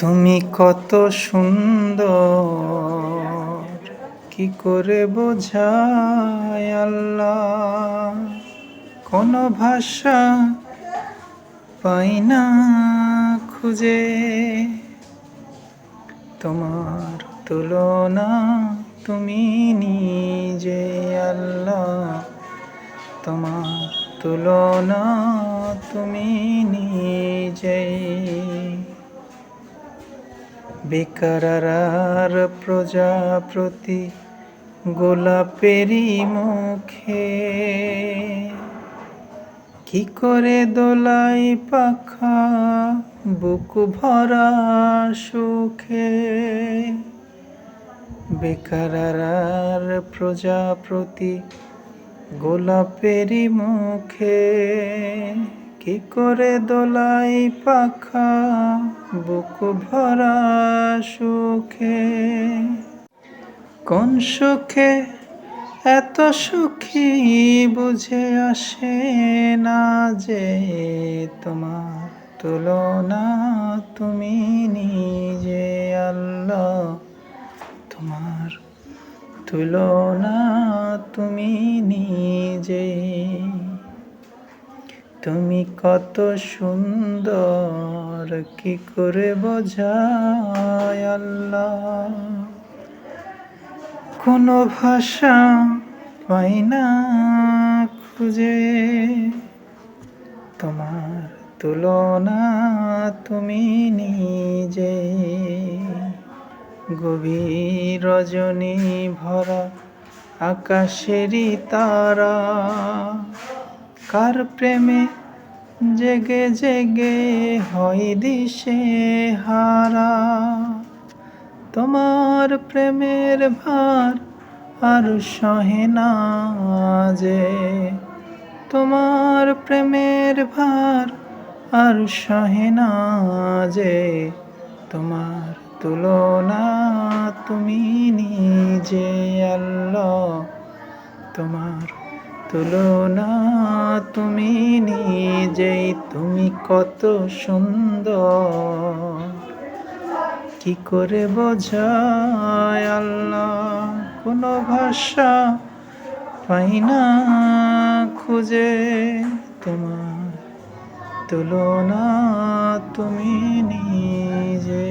তুমি কত সুন্দর। কি করে বোঝায় আল্লাহ? কোনো ভাষা পাই না খুঁজে। তোমার তুলনা তুমি নিজে আল্লাহ। তোমার তুলনা তুমি নিজেই বেকারার প্রজাপতি গোলাপেরই মুখে। কি করে দোলাই পাখা বুক ভরা সুখে? বেকারার প্রজাপতি গোলাপেরই মুখে। কি করে দোলাই পাখা, বুক ভরা সুখে? কোন সুখে এত সুখী বুঝে আসে না যে তোমার তুলনা তুমি নিজে, আল্লাহ। তোমার তুলনা তুমি নিজে। তুমি কত সুন্দর, কি করে বোঝায় আল্লাহ? কোনো ভাষা পাই না খুঁজে। তোমার তুলনা তুমি নিজে। গভীর রজনী ভরা আকাশেরই তারা। কার প্রেমে জেগে জেগে হয় দিশে হারা? তোমার প্রেমের ভার আর সহে না যে। তোমার প্রেমের ভার আর সহে না যে। তোমার তুলনা তুমি নিজে, আল্লাহ। তোমার তুলনা তুমি নিজেই, তুমি কত সুন্দর। কি করে বোঝায় আল্লাহ? কোনো ভাষা পাই না খুঁজে তোমার তুলনা তুমি নিজে